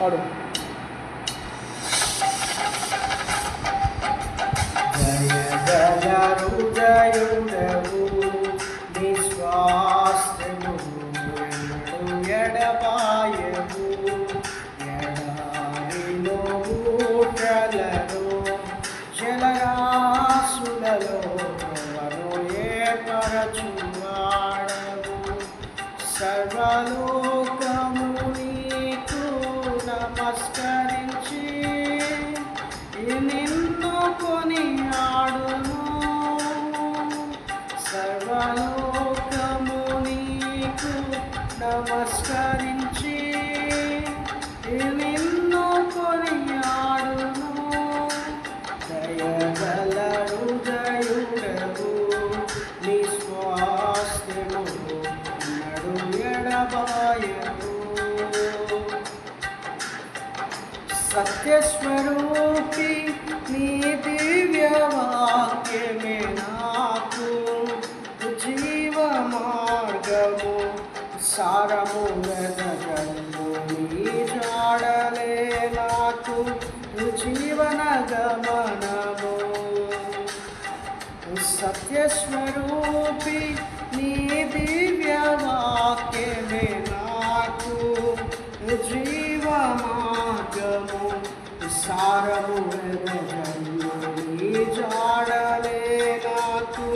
పాడు. జయగలరు జయుడవు నిస్వాస్థ్యము ఎన్నడు ఎడారిలో ఊటలలో జలరాశులలో ప్రవను దయగల హృదయుడవు నీ స్వాస్థ్యము నడు ఎడబాయవు సత్యస్వరూపి నీ దివ్య వాక్యమే నాకు జీవ మార్గము సారము వెదగము సత్యస్వరూపి నీ దివ్య వాక్యమే నాకు జీవ మార్గము సారము నీ జాడలే నాకు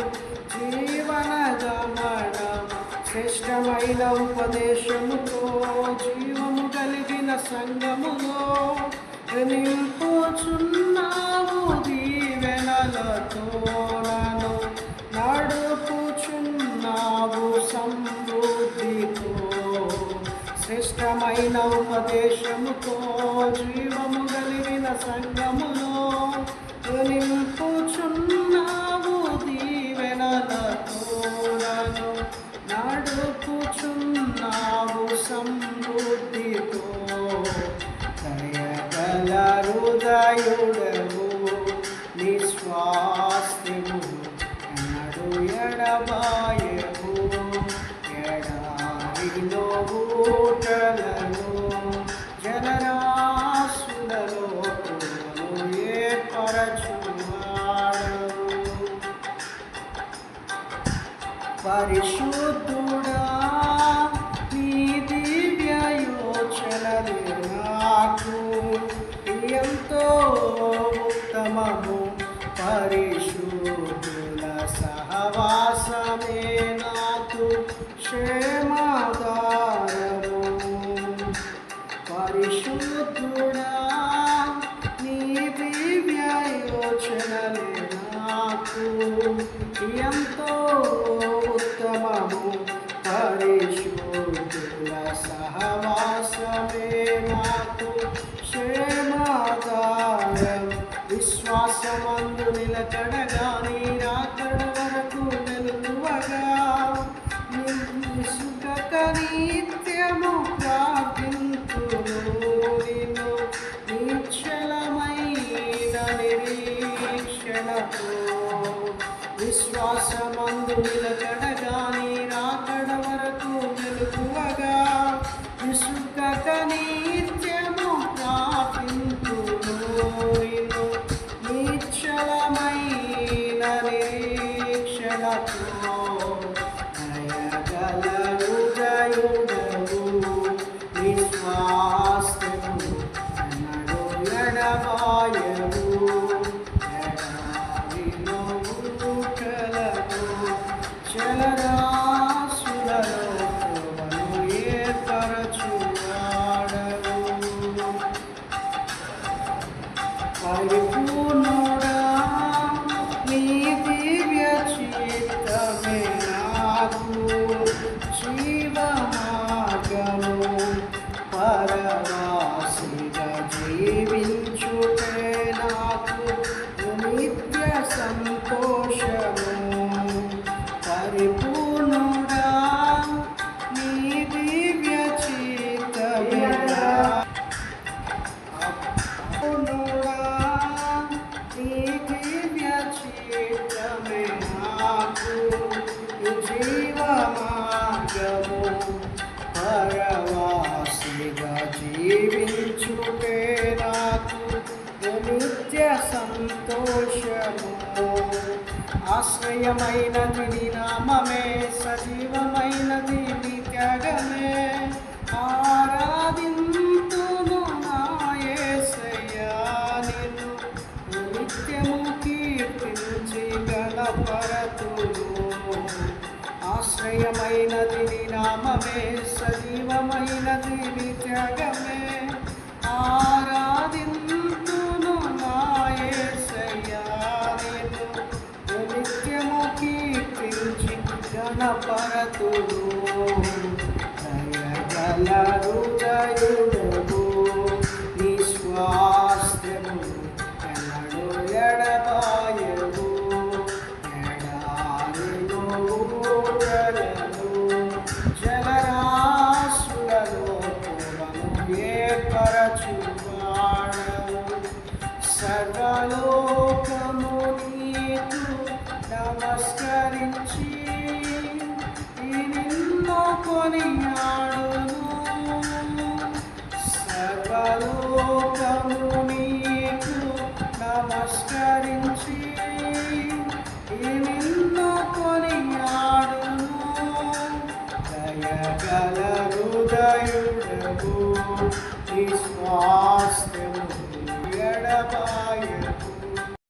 జీవన గమనం శ్రేష్టమైన ఉపదేశముతో జీవము కలిగిన సంగములో నింపుచున్నావు దీవెనలతో నన్ను నడుపుచున్నావు సమృద్ధితో శ్రేష్టమైన ఉపదేశముతో జీవము కలిగిన సంగములో నింపుచున్నావు దీవెనలతో నడుపుచున్నావు సమృద్ధితో దయగల హృదయుడవు నీ స్వాస్థ్యము ఎన్నడు ఎడారిలో ఊటలను జలరాశులలో పరిశుద్ధుడా నీ దివ్య యోచనలు నాకు. ఎంతో ఉత్తమము పరిశుద్ధుల సహవాసమే నాకు. క్షేమదా మందు నిలకడగా నీ రాకడ వరకు నిలువగా నిసుకక నిత్యము ప్రార్థింతును నిన్ను నిశ్చలమైన నిరీక్షణతో. విశ్వాసమందు నిలకడగా నీ రాకడ వరకు నిలువగా జీవించుటే నాకు నిత్య సంతోషము పరిపూర్ణుడా నీ దివ్య చిత్తమే నాకు పూర్ణుడా, నాకు నిత్య సంతోషము. ఆశ్రయమైనది నీ నామమే సజీవమైనది నీ త్యాగమే. ఆరాధింతును నా నిన్ను నిత్యము కీర్తించి గణపరతును శ్రేయమైనది నీ నామమే సజీవమైనది నీ త్యాగమే. ఆరాధింతును నా యేసయ్యా నిత్యము కీర్తించి గణపరతుడు నిన్ను